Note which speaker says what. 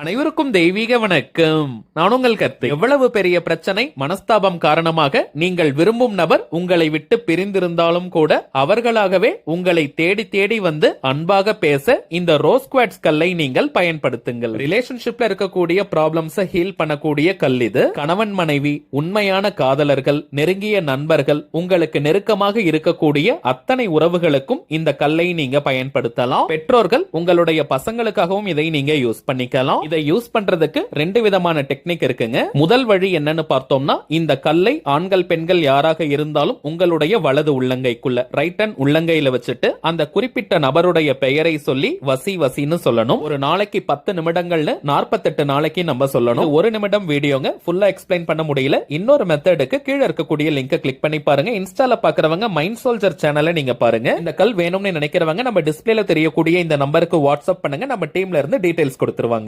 Speaker 1: அனைவருக்கும் தெய்வீக வணக்கம். நான் உங்கள் கத்து எவ்வளவு பெரிய பிரச்சனை மனஸ்தாபம் காரணமாக நீங்கள் விரும்பும் நபர் உங்களை விட்டு பிரிந்திருந்தாலும் கூட அவர்களாகவே உங்களை தேடி தேடி வந்து அன்பாக பேச இந்த ரோஸ் குவாட்ஸ் கல்லை நீங்கள் பயன்படுத்துங்கள். ரிலேஷன்ஷிப்ல இருக்கக்கூடிய ப்ராப்ளம்ஸ ஹீல் பண்ணக்கூடிய கல் இது. கணவன் மனைவி உண்மையான காதலர்கள் நெருங்கிய நண்பர்கள் உங்களுக்கு நெருக்கமாக இருக்கக்கூடிய அத்தனை உறவுகளுக்கும் இந்த கல்லை நீங்க பயன்படுத்தலாம். பெற்றோர்கள் உங்களுடைய பசங்களுக்காகவும் இதை நீங்க யூஸ் பண்ணிக்கலாம். இதை யூஸ் பண்றதுக்கு ரெண்டு விதமான டெக்னிக் இருக்குங்க. முதல் வழி என்னன்னு பார்த்தோம்னா இந்த கல்லை ஆண்கள் பெண்கள் யாராக இருந்தாலும் உங்களுடைய வலது உள்ளங்கைக்குள்ள ரைட் ஹேண்ட் உள்ளங்கையில வச்சுட்டு அந்த குறிப்பிட்ட நபருடைய பெயரை சொல்லி வசி வசின்னு சொல்லணும். ஒரு நாளைக்கு பத்து நிமிடங்கள்னு நாற்பத்தெட்டு நாளைக்கு நம்ம சொல்லணும். ஒரு நிமிடம் வீடியோங்க. ஃபுல்லா எக்ஸ்பிளைன் பண்ண முடியல. இன்னொரு மெத்தடுக்கு கீழே இருக்கக்கூடிய லிங்கை கிளிக் பண்ணி பாருங்க. இன்ஸ்டால பாக்குறவங்க மைண்ட் சோல்ஜர் சேனலை நீங்க பாருங்க. இந்த கல் வேணும்னு நினைக்கிறவங்க நம்ம டிஸ்பிளேல தெரியக்கூடிய இந்த நம்பருக்கு வாட்ஸ்அப் பண்ணுங்க. நம்ம டீம்ல இருந்து டீடைல்ஸ் கொடுத்துருவாங்க.